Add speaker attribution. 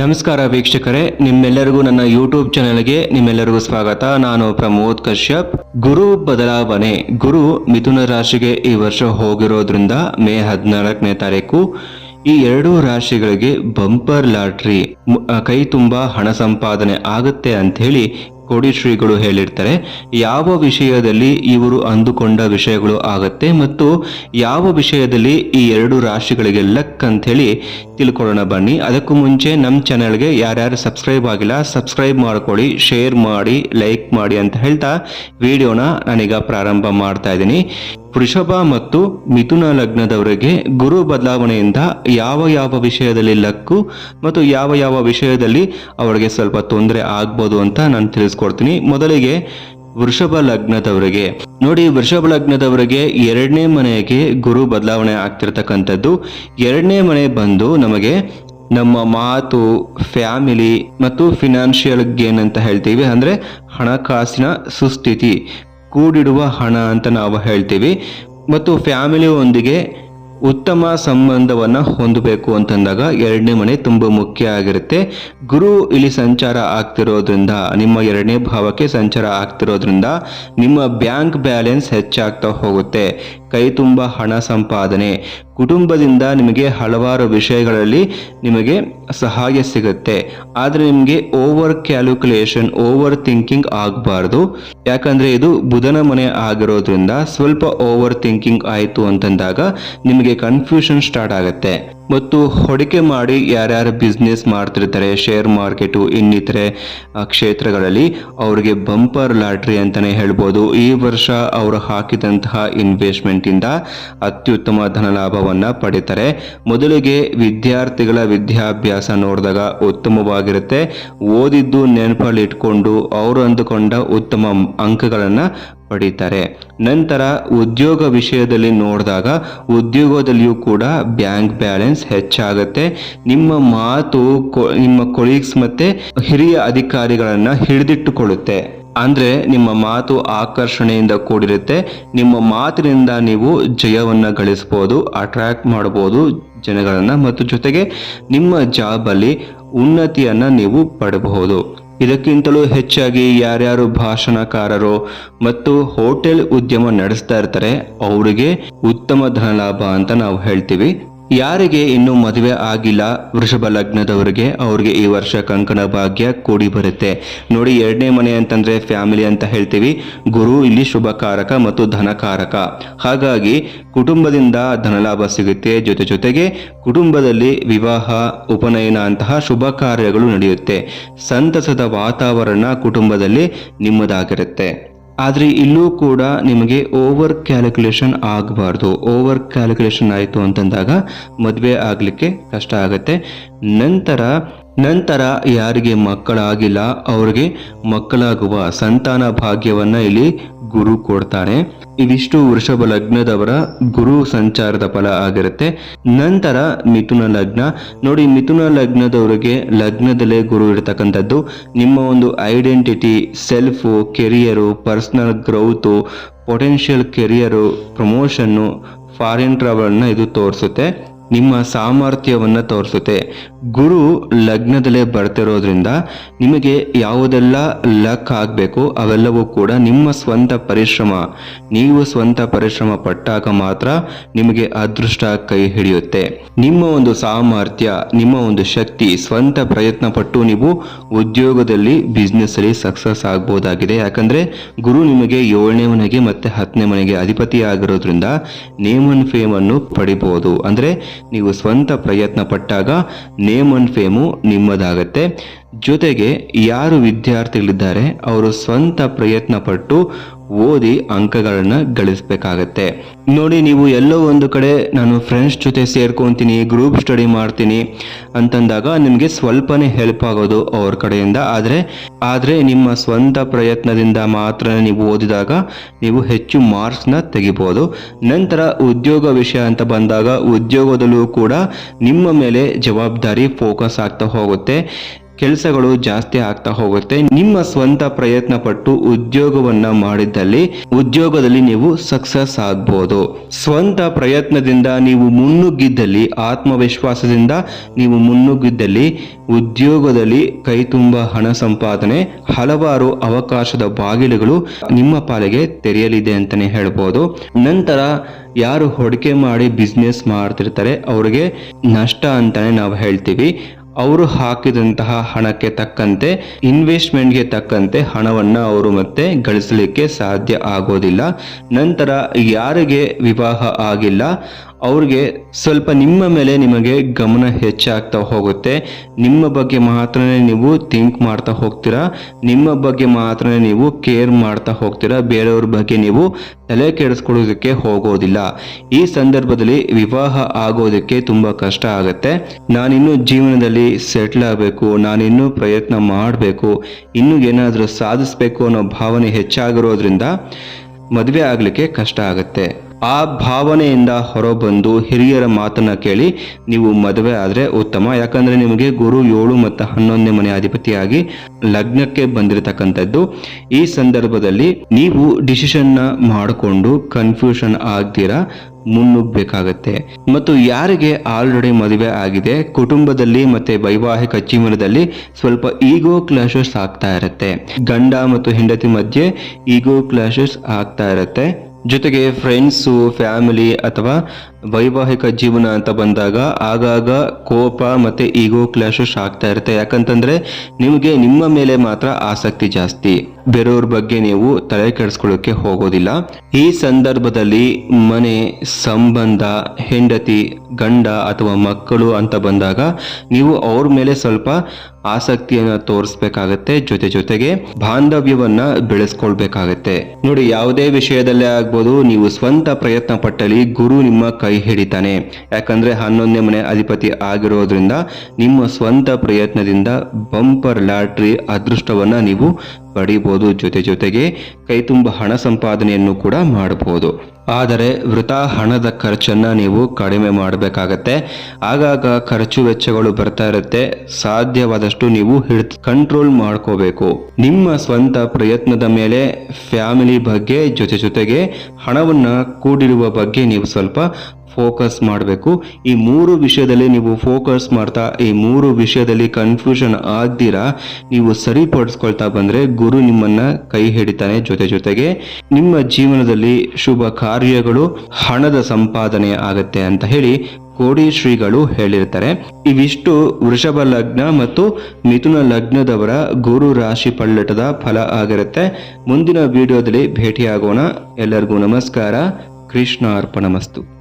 Speaker 1: ನಮಸ್ಕಾರ ವೀಕ್ಷಕರೇ, ನಿಮ್ಮೆಲ್ಲರಿಗೂ ನನ್ನ ಯೂಟ್ಯೂಬ್ ಚಾನೆಲ್ಗೆ ನಿಮ್ಮೆಲ್ಲರಿಗೂ ಸ್ವಾಗತ. ನಾನು ಪ್ರಮೋದ್ ಕಶ್ಯಪ್. ಗುರು ಬದಲಾವಣೆ, ಗುರು ಮಿಥುನ ರಾಶಿಗೆ ಈ ವರ್ಷ ಹೋಗಿರೋದ್ರಿಂದ ಮೇ ಹದಿನಾಲ್ಕನೇ ತಾರೀಕು ಈ ಎರಡು ರಾಶಿಗಳಿಗೆ ಬಂಪರ್ ಲಾಟ್ರಿ ಕೈ ತುಂಬಾ ಹಣ ಸಂಪಾದನೆ ಆಗುತ್ತೆ ಅಂತ ಹೇಳಿ ಕೋಡಿ ಶ್ರೀಗಳು ಹೇಳಿರ್ತಾರೆ. ಯಾವ ವಿಷಯದಲ್ಲಿ ಇವರು ಅಂದುಕೊಂಡ ವಿಷಯಗಳು ಆಗತ್ತೆ ಮತ್ತು ಯಾವ ವಿಷಯದಲ್ಲಿ ಈ ಎರಡು ರಾಶಿಗಳಿಗೆ ಲಕ್ ಅಂತ ಹೇಳಿ ತಿಳ್ಕೊಳ್ಳೋಣ ಬನ್ನಿ. ಅದಕ್ಕೂ ಮುಂಚೆ ನಮ್ಮ ಚಾನೆಲ್ಗೆ ಯಾರ್ಯಾರು ಸಬ್ಸ್ಕ್ರೈಬ್ ಆಗಿಲ್ಲ ಸಬ್ಸ್ಕ್ರೈಬ್ ಮಾಡ್ಕೊಳ್ಳಿ ಶೇರ್ ಮಾಡಿ ಲೈಕ್ ಮಾಡಿ ಅಂತ ಹೇಳ್ತಾ ವಿಡಿಯೋನ ನಾನೀಗ ಪ್ರಾರಂಭ ಮಾಡ್ತಾ ಇದ್ದೀನಿ. ವೃಷಭ ಮತ್ತು ಮಿಥುನ ಲಗ್ನದವರಿಗೆ ಗುರು ಬದಲಾವಣೆಯಿಂದ ಯಾವ ಯಾವ ವಿಷಯದಲ್ಲಿ ಲಕ್ಕು ಮತ್ತು ಯಾವ ಯಾವ ವಿಷಯದಲ್ಲಿ ಅವರಿಗೆ ಸ್ವಲ್ಪ ತೊಂದರೆ ಆಗ್ಬೋದು ಅಂತ ನಾನು ತಿಳಿಸ್ಕೊಡ್ತೀನಿ. ಮೊದಲಿಗೆ ವೃಷಭ ಲಗ್ನದವರಿಗೆ. ನೋಡಿ, ವೃಷಭ ಲಗ್ನದವರಿಗೆ ಎರಡನೇ ಮನೆಗೆ ಗುರು ಬದಲಾವಣೆ ಆಗ್ತಿರ್ತಕ್ಕಂಥದ್ದು. ಎರಡನೇ ಮನೆ ಬಂದು ನಮಗೆ ನಮ್ಮ ಮಾತು, ಫ್ಯಾಮಿಲಿ ಮತ್ತು ಫಿನಾನ್ಷಿಯಲ್ ಗೇನ್ ಅಂತ ಹೇಳ್ತೀವಿ. ಅಂದ್ರೆ ಹಣಕಾಸಿನ ಸುಸ್ಥಿತಿ. ಕೂಡಿಡುವ ಹಣ ಅಂತ ನಾವು ಹೇಳ್ತೀವಿ. ಮತ್ತು ಫ್ಯಾಮಿಲಿಯೊಂದಿಗೆ ಉತ್ತಮ ಸಂಬಂಧವನ್ನು ಹೊಂದಬೇಕು ಅಂತಂದಾಗ ಎರಡನೇ ಮನೆ ತುಂಬ ಮುಖ್ಯ ಆಗಿರುತ್ತೆ. ಗುರು ಇಲ್ಲಿ ಸಂಚಾರ ಆಗ್ತಿರೋದ್ರಿಂದ, ನಿಮ್ಮ ಎರಡನೇ ಭಾವಕ್ಕೆ ಸಂಚಾರ ಆಗ್ತಿರೋದ್ರಿಂದ ನಿಮ್ಮ ಬ್ಯಾಂಕ್ ಬ್ಯಾಲೆನ್ಸ್ ಹೆಚ್ಚಾಗ್ತಾ ಹೋಗುತ್ತೆ. ಕೈ ತುಂಬ ಹಣ ಸಂಪಾದನೆ ಕುಟುಂಬದಿಂದ ನಿಮಗೆ ಹಲವಾರು ವಿಷಯಗಳಲ್ಲಿ ನಿಮಗೆ ಸಹಾಯ ಸಿಗುತ್ತೆ. ಆದರೆ ನಿಮಗೆ ಓವರ್ ಕ್ಯಾಲ್ಕುಲೇಷನ್ ಓವರ್ ಥಿಂಕಿಂಗ್ ಆಗಬಾರ್ದು. ಯಾಕಂದರೆ ಇದು ಬುಧನ ಮನೆ ಆಗಿರೋದ್ರಿಂದ ಸ್ವಲ್ಪ ಓವರ್ ಥಿಂಕಿಂಗ್ ಆಯಿತು ಅಂತಂದಾಗ ನಿಮಗೆ ಕನ್ಫ್ಯೂಷನ್ ಸ್ಟಾರ್ಟ್ ಆಗುತ್ತೆ. ಮತ್ತು ಹೊಡಿಕೆ ಮಾಡಿ ಯಾರ್ಯಾರು ಬಿಸ್ನೆಸ್ ಮಾಡ್ತಿರ್ತಾರೆ ಶೇರ್ ಮಾರ್ಕೆಟು ಇನ್ನಿತರೆ ಕ್ಷೇತ್ರಗಳಲ್ಲಿ ಅವರಿಗೆ ಬಂಪರ್ ಲಾಟ್ರಿ ಅಂತಲೇ ಹೇಳ್ಬೋದು. ಈ ವರ್ಷ ಅವರು ಹಾಕಿದಂತಹ ಇನ್ವೆಸ್ಟ್ಮೆಂಟ್ ಇಂದ ಅತ್ಯುತ್ತಮ ಧನಲಾಭವನ್ನ ಪಡಿತಾರೆ. ಮೊದಲಿಗೆ ವಿದ್ಯಾರ್ಥಿಗಳ ವಿದ್ಯಾಭ್ಯಾಸ ನೋಡಿದಾಗ ಉತ್ತಮವಾಗಿರುತ್ತೆ. ಓದಿದ್ದು ನೆನಪಲ್ಲಿ ಇಟ್ಕೊಂಡು ಅವರು ಅಂದುಕೊಂಡ ಉತ್ತಮ ಅಂಕಗಳನ್ನು ಪಡೀತಾರೆ. ನಂತರ ಉದ್ಯೋಗ ವಿಷಯದಲ್ಲಿ ನೋಡಿದಾಗ ಉದ್ಯೋಗದಲ್ಲಿಯೂ ಕೂಡ ಬ್ಯಾಂಕ್ ಬ್ಯಾಲೆನ್ಸ್ ಹೆಚ್ಚಾಗುತ್ತೆ. ನಿಮ್ಮ ಮಾತು ನಿಮ್ಮ ಕೊಲೀಗ್ಸ್ ಮತ್ತೆ ಹಿರಿಯ ಅಧಿಕಾರಿಗಳನ್ನ ಹಿಡಿದಿಟ್ಟುಕೊಳ್ಳುತ್ತೆ. ಅಂದ್ರೆ ನಿಮ್ಮ ಮಾತು ಆಕರ್ಷಣೆಯಿಂದ ಕೂಡಿರುತ್ತೆ. ನಿಮ್ಮ ಮಾತಿನಿಂದ ನೀವು ಜಯವನ್ನ ಗಳಿಸಬಹುದು ಅಟ್ರಾಕ್ಟ್ ಮಾಡಬಹುದು ಜನಗಳನ್ನ. ಮತ್ತು ಜೊತೆಗೆ ನಿಮ್ಮ ಜಾಬ್ ಅಲ್ಲಿ ಉನ್ನತಿಯನ್ನ ನೀವು ಪಡಬಹುದು. ಇದಕ್ಕಿಂತಲೂ ಹೆಚ್ಚಾಗಿ ಯಾರ್ಯಾರು ಭಾಷಣಕಾರರು ಮತ್ತು ಹೋಟೆಲ್ ಉದ್ಯಮ ನಡೆಸ್ತಾ ಇರ್ತಾರೆ, ಅವರಿಗೆ ಉತ್ತಮ ಧನಲಾಭ ಅಂತ ನಾವು ಹೇಳ್ತೀವಿ. ಯಾರಿಗೆ ಇನ್ನೂ ಮದುವೆ ಆಗಿಲ್ಲ ವೃಷಭ ಲಗ್ನದವರಿಗೆ, ಅವ್ರಿಗೆ ಈ ವರ್ಷ ಕಂಕಣ ಭಾಗ್ಯ ಕೂಡಿ ಬರುತ್ತೆ. ನೋಡಿ, ಎರಡನೇ ಮನೆ ಅಂತಂದ್ರೆ ಫ್ಯಾಮಿಲಿ ಅಂತ ಹೇಳ್ತೀವಿ. ಗುರು ಇಲ್ಲಿ ಶುಭಕಾರಕ ಮತ್ತು ಧನಕಾರಕ ಹಾಗಾಗಿ ಕುಟುಂಬದಿಂದ ಧನಲಾಭ ಸಿಗುತ್ತೆ. ಜೊತೆ ಜೊತೆಗೆ ಕುಟುಂಬದಲ್ಲಿ ವಿವಾಹ, ಉಪನಯನ ಅಂತಹ ಶುಭ ಕಾರ್ಯಗಳು ನಡೆಯುತ್ತೆ. ಸಂತಸದ ವಾತಾವರಣ ಕುಟುಂಬದಲ್ಲಿ ನಿಮ್ಮದಾಗಿರುತ್ತೆ. ಆದರೆ ಇಲ್ಲೂ ಕೂಡ ನಿಮಗೆ ಓವರ್ ಕ್ಯಾಲ್ಕುಲೇಷನ್ ಆಗಬಾರ್ದು. ಓವರ್ ಕ್ಯಾಲ್ಕುಲೇಷನ್ ಆಯಿತು ಅಂತಂದಾಗ ಮದುವೆ ಆಗಲಿಕ್ಕೆ ಕಷ್ಟ ಆಗುತ್ತೆ. ನಂತರ ನಂತರ ಯಾರಿಗೆ ಮಕ್ಕಳಾಗಿಲ್ಲ, ಅವರಿಗೆ ಮಕ್ಕಳಾಗುವ ಸಂತಾನ ಭಾಗ್ಯವನ್ನ ಇಲ್ಲಿ ಗುರು ಕೊಡ್ತಾನೆ. ಇದಿಷ್ಟು ವೃಷಭ ಲಗ್ನದವರ ಗುರು ಸಂಚಾರದ ಫಲ ಆಗಿರುತ್ತೆ. ನಂತರ ಮಿಥುನ ಲಗ್ನ. ನೋಡಿ, ಮಿಥುನ ಲಗ್ನದವರಿಗೆ ಲಗ್ನದಲ್ಲೇ ಗುರು ಇರತಕ್ಕಂಥದ್ದು. ನಿಮ್ಮ ಒಂದು identity self career personal growth potential career promotion foreign ಟ್ರಾವೆಲ್ನ ಇದು ತೋರಿಸುತ್ತೆ. ನಿಮ್ಮ ಸಾಮರ್ಥ್ಯವನ್ನು ತೋರಿಸುತ್ತೆ. ಗುರು ಲಗ್ನದಲ್ಲೇ ಬರ್ತಿರೋದ್ರಿಂದ ನಿಮಗೆ ಯಾವುದೆಲ್ಲ ಲಕ್ ಆಗಬೇಕು ಅವೆಲ್ಲವೂ ಕೂಡ ನಿಮ್ಮ ಸ್ವಂತ ಪರಿಶ್ರಮ. ನೀವು ಸ್ವಂತ ಪರಿಶ್ರಮ ಪಟ್ಟಾಗ ಮಾತ್ರ ನಿಮಗೆ ಅದೃಷ್ಟ ಕೈ ಹಿಡಿಯುತ್ತೆ. ನಿಮ್ಮ ಒಂದು ಸಾಮರ್ಥ್ಯ, ನಿಮ್ಮ ಒಂದು ಶಕ್ತಿ, ಸ್ವಂತ ಪ್ರಯತ್ನ ಪಟ್ಟು ನೀವು ಉದ್ಯೋಗದಲ್ಲಿ ಬಿಸ್ನೆಸ್ ಅಲ್ಲಿ ಸಕ್ಸಸ್ ಆಗ್ಬೋದಾಗಿದೆ. ಯಾಕಂದ್ರೆ ಗುರು ನಿಮಗೆ ಏಳನೇ ಮನೆಗೆ ಮತ್ತೆ ಹತ್ತನೇ ಮನೆಗೆ ಅಧಿಪತಿ ಆಗಿರೋದ್ರಿಂದ ನೇಮ್ ಅಂಡ್ ಫೇಮ್ ಅನ್ನು ಪಡಿಬಹುದು ಅಂದ್ರೆ ನೀವು ಸ್ವಂತ ಪ್ರಯತ್ನ ಪಟ್ಟಾಗ ನೇಮ್ ಅಂಡ್ ಫೇಮು ನಿಮ್ಮದಾಗತ್ತೆ. ಜೊತೆಗೆ ಯಾರು ವಿದ್ಯಾರ್ಥಿಗಳಿದ್ದಾರೆ ಅವರು ಸ್ವಂತ ಪ್ರಯತ್ನ ಪಟ್ಟು ಓದಿ ಅಂಕಗಳನ್ನ ಗಳಿಸಬೇಕಾಗತ್ತೆ. ನೋಡಿ, ನೀವು ಎಲ್ಲೋ ಒಂದು ಕಡೆ ನಾನು ಫ್ರೆಂಡ್ಸ್ ಜೊತೆ ಸೇರ್ಕೊಂತೀನಿ ಗ್ರೂಪ್ ಸ್ಟಡಿ ಮಾಡ್ತೀನಿ ಅಂತಂದಾಗ ನಿಮಗೆ ಸ್ವಲ್ಪನೇ ಹೆಲ್ಪ್ ಆಗೋದು ಅವ್ರ ಕಡೆಯಿಂದ. ಆದರೆ ಆದರೆ ನಿಮ್ಮ ಸ್ವಂತ ಪ್ರಯತ್ನದಿಂದ ಮಾತ್ರ ನೀವು ಓದಿದಾಗ ನೀವು ಹೆಚ್ಚು ಮಾರ್ಕ್ಸ್ನ ತೆಗಿಬೋದು. ನಂತರ ಉದ್ಯೋಗ ವಿಷಯ ಅಂತ ಬಂದಾಗ ಉದ್ಯೋಗದಲ್ಲೂ ಕೂಡ ನಿಮ್ಮ ಮೇಲೆ ಜವಾಬ್ದಾರಿ ಫೋಕಸ್ ಆಗ್ತಾ ಹೋಗುತ್ತೆ. ಕೆಲಸಗಳು ಜಾಸ್ತಿ ಆಗ್ತಾ ಹೋಗುತ್ತೆ. ನಿಮ್ಮ ಸ್ವಂತ ಪ್ರಯತ್ನ ಪಟ್ಟು ಉದ್ಯೋಗವನ್ನ ಮಾಡಿದ್ದಲ್ಲಿ, ಉದ್ಯೋಗದಲ್ಲಿ ನೀವು ಸಕ್ಸಸ್ ಆಗ್ಬೋದು. ಸ್ವಂತ ಪ್ರಯತ್ನದಿಂದ ನೀವು ಮುನ್ನುಗ್ಗಿದ್ದಲ್ಲಿ, ಆತ್ಮವಿಶ್ವಾಸದಿಂದ ನೀವು ಮುನ್ನುಗ್ಗಿದ್ದಲ್ಲಿ, ಉದ್ಯೋಗದಲ್ಲಿ ಕೈ ತುಂಬ ಹಣ ಸಂಪಾದನೆ, ಹಲವಾರು ಅವಕಾಶದ ಬಾಗಿಲುಗಳು ನಿಮ್ಮ ಪಾಲಿಗೆ ತೆರೆಯಲಿದೆ ಅಂತಾನೆ ಹೇಳ್ಬೋದು. ನಂತರ ಯಾರು ಹೊಡಿಕೆ ಮಾಡಿ ಬಿಸ್ನೆಸ್ ಮಾಡ್ತಿರ್ತಾರೆ, ಅವ್ರಿಗೆ ನಷ್ಟ ಅಂತಾನೆ ನಾವು ಹೇಳ್ತೀವಿ. ಅವರು ಹಾಕಿದಂತಹ ಹಣಕ್ಕೆ ತಕ್ಕಂತೆ ಇನ್ವೆಸ್ಟ್ಮೆಂಟ್ಗೆ ತಕ್ಕಂತೆ ಹಣವನ್ನು ಅವರು ಮತ್ತೆ ಗಳಿಸಲಿಕ್ಕೆ ಸಾಧ್ಯ ಆಗೋದಿಲ್ಲ. ನಂತರ ಯಾರಿಗೆ ವಿವಾಹ ಆಗಿಲ್ಲ ಅವ್ರಿಗೆ ಸ್ವಲ್ಪ ನಿಮ್ಮ ಮೇಲೆ ನಿಮಗೆ ಗಮನ ಹೆಚ್ಚಾಗ್ತಾ ಹೋಗುತ್ತೆ. ನಿಮ್ಮ ಬಗ್ಗೆ ಮಾತ್ರನೇ ನೀವು ಥಿಂಕ್ ಮಾಡ್ತಾ ಹೋಗ್ತೀರಾ? ನಿಮ್ಮ ಬಗ್ಗೆ ಮಾತ್ರನೇ ನೀವು ಕೇರ್ ಮಾಡ್ತಾ ಹೋಗ್ತೀರಾ? ಬೇರೆಯವ್ರ ಬಗ್ಗೆ ನೀವು ತಲೆ ಕೆಡಿಸ್ಕೊಳ್ಳೋದಕ್ಕೆ ಹೋಗೋದಿಲ್ಲ. ಈ ಸಂದರ್ಭದಲ್ಲಿ ವಿವಾಹ ಆಗೋದಕ್ಕೆ ತುಂಬ ಕಷ್ಟ ಆಗುತ್ತೆ. ನಾನಿನ್ನೂ ಜೀವನದಲ್ಲಿ ಸೆಟ್ಲ್ ಆಗಬೇಕು, ನಾನಿನ್ನೂ ಪ್ರಯತ್ನ ಮಾಡಬೇಕು, ಇನ್ನೂ ಏನಾದರೂ ಸಾಧಿಸಬೇಕು ಅನ್ನೋ ಭಾವನೆ ಹೆಚ್ಚಾಗಿರೋದ್ರಿಂದ ಮದುವೆ ಆಗಲಿಕ್ಕೆ ಕಷ್ಟ ಆಗುತ್ತೆ. ಆ ಭಾವನೆಯಿಂದ ಹೊರಬಂದು ಹಿರಿಯರ ಮಾತನ್ನ ಕೇಳಿ ನೀವು ಮದುವೆ ಆದರೆ ಉತ್ತಮ. ಯಾಕಂದ್ರೆ ನಿಮಗೆ ಗುರು ಏಳು ಮತ್ತು ಹನ್ನೊಂದನೇ ಮನೆ ಅಧಿಪತಿಯಾಗಿ ಲಗ್ನಕ್ಕೆ ಬಂದಿರತಕ್ಕಂಥದ್ದು. ಈ ಸಂದರ್ಭದಲ್ಲಿ ನೀವು ಡಿಸಿಷನ್ನ ಮಾಡಿಕೊಂಡು ಕನ್ಫ್ಯೂಷನ್ ಆಗ್ದಿರಾ ಮುನ್ನುಗ್ಗಬೇಕಾಗತ್ತೆ ಮತ್ತು ಯಾರಿಗೆ ಆಲ್ರೆಡಿ ಮದುವೆ ಆಗಿದೆ, ಕುಟುಂಬದಲ್ಲಿ ಮತ್ತೆ ವೈವಾಹಿಕ ಜೀವನದಲ್ಲಿ ಸ್ವಲ್ಪ ಈಗೋ ಕ್ಲಾಶಸ್ ಆಗ್ತಾ ಇರುತ್ತೆ. ಗಂಡ ಮತ್ತು ಹೆಂಡತಿ ಮಧ್ಯೆ ಈಗೋ ಕ್ಲಾಶಸ್ ಆಗ್ತಾ ಇರುತ್ತೆ. ಜೊತೆಗೆ ಫ್ರೆಂಡ್ಸು ಫ್ಯಾಮಿಲಿ ಅಥವಾ ವೈವಾಹಿಕ ಜೀವನ ಅಂತ ಬಂದಾಗ ಆಗಾಗ ಕೋಪ ಮತ್ತು ಈಗೋ ಕ್ಲಾಶಸ್ ಆಗ್ತಾ ಇರುತ್ತೆ. ಯಾಕಂತಂದರೆ ನಿಮಗೆ ನಿಮ್ಮ ಮೇಲೆ ಮಾತ್ರ ಆಸಕ್ತಿ ಜಾಸ್ತಿ. ಬೇರೆಯವ್ರ ಬಗ್ಗೆ ನೀವು ತಲೆ ಕೆಡಿಸ್ಕೊಳ್ಳೋಕೆ ಹೋಗೋದಿಲ್ಲ. ಈ ಸಂದರ್ಭದಲ್ಲಿ ಮನೆ, ಸಂಬಂಧ, ಹೆಂಡತಿ, ಗಂಡ ಅಥವಾ ಮಕ್ಕಳು ಅಂತ ಬಂದಾಗ ನೀವು ಅವ್ರ ಮೇಲೆ ಸ್ವಲ್ಪ ಆಸಕ್ತಿಯನ್ನು ತೋರಿಸ್ಬೇಕಾಗತ್ತೆ. ಜೊತೆ ಜೊತೆಗೆ ಬಾಂಧವ್ಯವನ್ನ ಬೆಳೆಸ್ಕೊಳ್ಬೇಕಾಗತ್ತೆ. ನೋಡಿ, ಯಾವುದೇ ವಿಷಯದಲ್ಲೇ ಆಗ್ಬೋದು ನೀವು ಸ್ವಂತ ಪ್ರಯತ್ನ ಪಟ್ಟಲ್ಲಿ ಗುರು ನಿಮ್ಮ ಕೈ ಹಿಡಿತಾನೆ. ಯಾಕಂದ್ರೆ ಹನ್ನೊಂದನೇ ಮನೆ ಅಧಿಪತಿ ಆಗಿರೋದ್ರಿಂದ ನಿಮ್ಮ ಸ್ವಂತ ಪ್ರಯತ್ನದಿಂದ ಬಂಪರ್ ಲಾಟ್ರಿ ಅದೃಷ್ಟವನ್ನ ನೀವು ಪಡಿಬೋದು ಜೊತೆ ಜೊತೆಗೆ ಕೈ ತುಂಬ ಹಣ ಸಂಪಾದನೆಯನ್ನು ಕೂಡ ಮಾಡಬಹುದು ಆದರೆ ವೃಥಾ ಹಣದ ಖರ್ಚನ್ನ ನೀವು ಕಡಿಮೆ ಮಾಡಬೇಕಾಗತ್ತೆ. ಆಗಾಗ ಖರ್ಚು ವೆಚ್ಚಗಳು ಬರ್ತಾ ಇರುತ್ತೆ. ಸಾಧ್ಯವಾದಷ್ಟು ನೀವು ಹಿಡ್ ಕಂಟ್ರೋಲ್ ಮಾಡ್ಕೋಬೇಕು. ನಿಮ್ಮ ಸ್ವಂತ ಪ್ರಯತ್ನದ ಮೇಲೆ ಫ್ಯಾಮಿಲಿ ಬಗ್ಗೆ ಜೊತೆ ಜೊತೆಗೆ ಹಣವನ್ನು ಕೂಡಿರುವ ಬಗ್ಗೆ ನೀವು ಸ್ವಲ್ಪ ಫೋಕಸ್ ಮಾಡಬೇಕು. ಈ ಮೂರು ವಿಷಯದಲ್ಲಿ ನೀವು ಫೋಕಸ್ ಮಾಡ್ತಾ, ಈ ಮೂರು ವಿಷಯದಲ್ಲಿ ಕನ್ಫ್ಯೂಷನ್ ಆಗ್ದಿರಾ, ನೀವು ಸರಿಪಡಿಸ್ಕೊಳ್ತಾ ಬಂದರೆ ಗುರು ನಿಮ್ಮನ್ನ ಕೈ ಹಿಡಿತಾನೆ ಜೊತೆ ಜೊತೆಗೆ ನಿಮ್ಮ ಜೀವನದಲ್ಲಿ ಶುಭ ಕಾರ್ಯಗಳು ಹಣದ ಸಂಪಾದನೆ ಆಗುತ್ತೆ ಅಂತ ಹೇಳಿ ಕೋಡಿ ಶ್ರೀಗಳು ಹೇಳಿರ್ತಾರೆ. ಇವಿಷ್ಟು ವೃಷಭ ಲಗ್ನ ಮತ್ತು ಮಿಥುನ ಲಗ್ನದವರ ಗುರು ರಾಶಿ ಪಲ್ಲಟದ ಫಲ ಆಗಿರುತ್ತೆ. ಮುಂದಿನ ವಿಡಿಯೋದಲ್ಲಿ ಭೇಟಿಯಾಗೋಣ. ಎಲ್ಲರಿಗೂ ನಮಸ್ಕಾರ. ಕೃಷ್ಣ ಅರ್ಪಣಮಸ್ತು